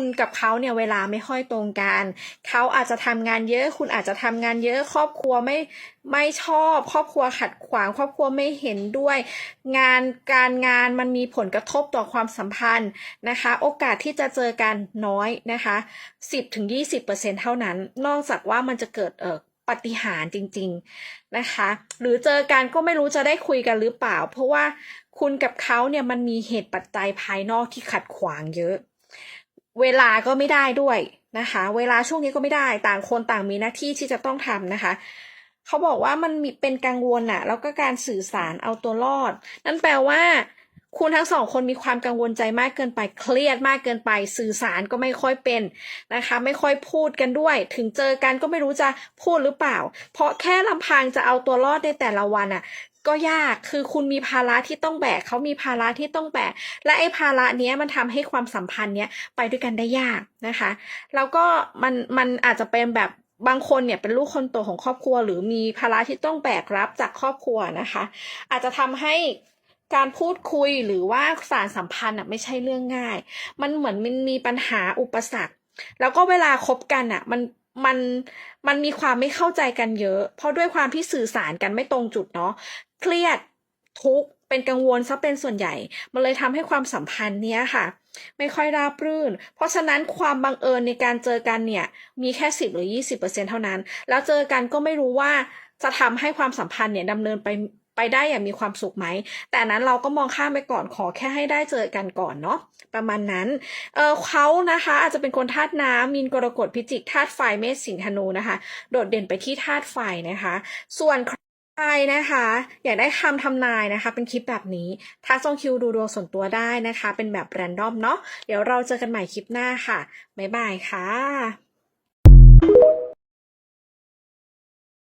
คุณกับเขาเนี่ยเวลาไม่ค่อยตรงกัน เขาอาจจะทำงานเยอะ คุณอาจจะทำงานเยอะ ครอบครัวไม่ไม่ชอบ ครอบครัวขัดขวาง ครอบครัวไม่เห็นด้วย งานการงานมันมีผลกระทบต่อความสัมพันธ์นะคะ โอกาสที่จะเจอกันน้อยนะคะ 10-20%เท่านั้น นอกจากว่ามันจะเกิดเออปฏิหารจริงๆนะคะ หรือเจอกันก็ไม่รู้จะได้คุยกันหรือเปล่า เพราะว่าคุณกับเขาเนี่ยมันมีเหตุปัจจัยภายนอกที่ขัดขวางเยอะ เวลาก็ไม่ได้ด้วยนะคะ เวลาช่วงนี้ก็ไม่ได้ ต่างคนต่างมีหน้าที่ที่จะต้องทำนะคะเขาบอกว่ามันมีเป็นกังวลอะแล้วก็การสื่อสารเอาตัวรอด นั่นแปลว่า คุณทั้งสองคนมีความกังวลใจมากเกินไปเครียดมากเกินไป สื่อสารก็ไม่ค่อยเป็นนะคะ ไม่ค่อยพูดกันด้วย ถึงเจอกันก็ไม่รู้จะพูดหรือเปล่า เพราะแค่ลำพังจะเอาตัวรอดในแต่ละวันอะก็ยาก คือคุณมีภาระที่ต้องแบกเขามีภาระที่ต้องแบก และไอ้ภาระเนี้ยมันทำให้ความสัมพันธ์เนี้ยไปด้วยกันได้ยากนะคะ แล้วก็มันมันอาจจะเป็นแบบบางคนเนี่ยเป็นลูกคนโตของครอบครัว หรือมีภาระที่ต้องแบกรับจากครอบครัวนะคะ อาจจะทำให้ การพูดคุยหรือว่าสารสัมพันธ์อะไม่ใช่เรื่องง่าย มันเหมือนมันมีปัญหาอุปสรรค แล้วก็เวลาคบกันอะ มันมันมันมีความไม่เข้าใจกันเยอะ เพราะด้วยความที่สื่อสารกันไม่ตรงจุดเนาะเครียดทุกเป็นกังวลซะเป็นส่วนใหญ่ มันเลยทำให้ความสัมพันธ์เนี้ยค่ะ ไม่ค่อยราบรื่น เพราะฉะนั้นความบังเอิญในการเจอกันเนี่ย มีแค่สิบหรือยี่สิบเปอร์เซ็นเท่านั้น แล้วเจอกันก็ไม่รู้ว่าจะทำให้ความสัมพันธ์เนี่ยดำเนินไป ไปได้อย่างมีความสุขไหม แต่นั้นเราก็มองข้ามไปก่อนขอแค่ให้ได้เจอกันก่อนเนาะประมาณนั้นเออเขานะคะ อาจจะเป็นคนธาตุน้ำมีนกรกฎพิจิกธาตุไฟเมษสิงห์ธนูนะคะ โดดเด่นไปที่ธาตุไฟนะคะ ส่วนใครนะคะอยากได้คำทำนายนะคะ เป็นคลิปแบบนี้ทักจองคิวดูดวงส่วนตัวได้นะคะ เป็นแบบแรนดอมเนาะเดี๋ยวเราเจอกันใหม่คลิปหน้าค่ะ บ๊ายบายค่ะ